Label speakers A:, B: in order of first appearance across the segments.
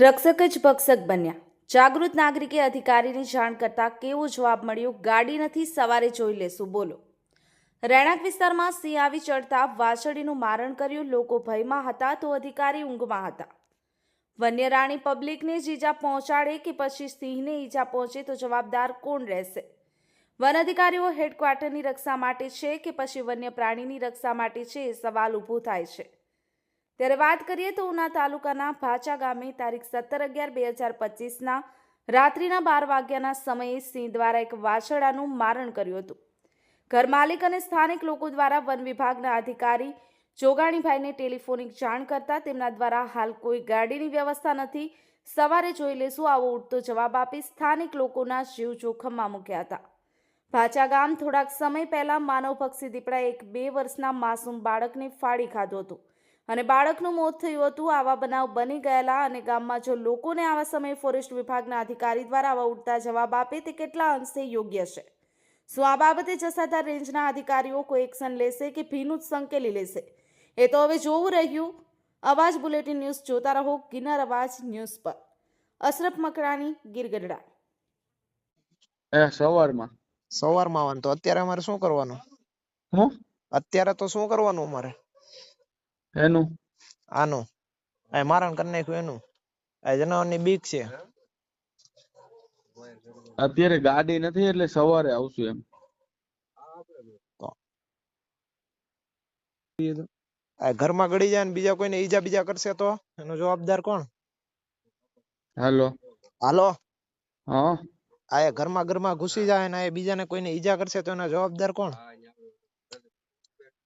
A: રક્ષક જ ભક્ષક બન્યા. જાગૃત નાગરિકે અધિકારીની જાણ કરતાં કેવો જવાબ મળ્યો? ગાડી નથી, સવારે જોઈ લેશું, બોલો. રહેણાંક વિસ્તારમાં સિંહ આવી ચડતા વાછડીનું મારણ કર્યું. લોકો ભયમાં હતા તો અધિકારી ઊંઘમાં હતા. વન્ય રાણી પબ્લિકને જ ઈજા પહોંચાડે કે પછી સિંહને ઈજા પહોંચે તો જવાબદાર કોણ રહેશે? વન અધિકારીઓ હેડક્વાર્ટરની રક્ષા માટે છે કે પછી વન્ય પ્રાણીની રક્ષા માટે છે? એ સવાલ ઊભો થાય છે. ત્યારે વાત કરીએ તો ઉના તાલુકાના ભાચા ગામે તારીખ સત્તર અગિયાર બે હજાર પચીસના રાત્રિના બાર વાગ્યાના સમયે સિંહ દ્વારા એક વાછરડાનું મારણ કર્યું હતું. ઘર માલિક અને સ્થાનિક લોકો દ્વારા વન વિભાગના અધિકારી જોગાણીભાઈને ટેલિફોનિક જાણ કરતા તેમના દ્વારા હાલ કોઈ ગાડીની વ્યવસ્થા નથી. સવારે જોઈ લેશું આવો ઉડતો જવાબ આપી સ્થાનિક લોકોના જીવ જોખમમાં મૂક્યા હતા. ભાચા ગામ થોડાક સમય પહેલા માનવભક્ષી દીપડાએ એક બે વર્ષના માસૂમ બાળકને ફાડી ખાધું હતું. અને બાળકનું મોત થયું હતું. આવા બનાવ બની ગયેલા અને ગામમાં જો લોકોને આવા સમયે ફોરેસ્ટ વિભાગના અધિકારી દ્વારા આવા ઉડતા જવાબ આપે તે કેટલા અંશે યોગ્ય છે? શું આ બાબતે જસાધાર રેન્જના અધિકારીઓ કોઈ એક્શન લેશે કે ભીનું જ સંકેલી લેશે? એ તો હવે જોવું રહ્યું. અવાજ બુલેટિન ન્યૂઝ જોતા રહો ગિનાર અવાજ ન્યૂઝ પર. અશરફ મકડાની ગીરગઢડા
B: સવારમાં.
C: સવારમાં આવવાનું. તો અત્યારે અમારે શું કરવાનું?
B: હું?
C: અત્યારે તો શું કરવાનું અમારે?
B: એનું?
C: આનું. આ મારણ કરી નાખ્યું એનું. આ જનાવરની બીક છે.
B: અત્યારે ગાડી નથી એટલે સવારે આવશું એમ.
C: આ ઘરમાં ગળી જાય ને બીજા કોઈને ઈજા બીજા કરશે તો? એનો જવાબદાર કોણ?
B: હાલો.
C: હાલો.
B: હા.
C: આ ઘરમાં ઘરમાં ઘૂસી જાય ને આ બીજાને કોઈને ઈજા કરશે તો એનો જવાબદાર કોણ?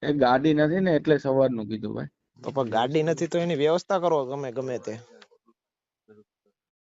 B: એ ગાડી નથી ને એટલે સવારનું કીધું ભાઈ.
C: તો પણ ગાડી નથી તો એની વ્યવસ્થા કરો ગમે ગમે તે.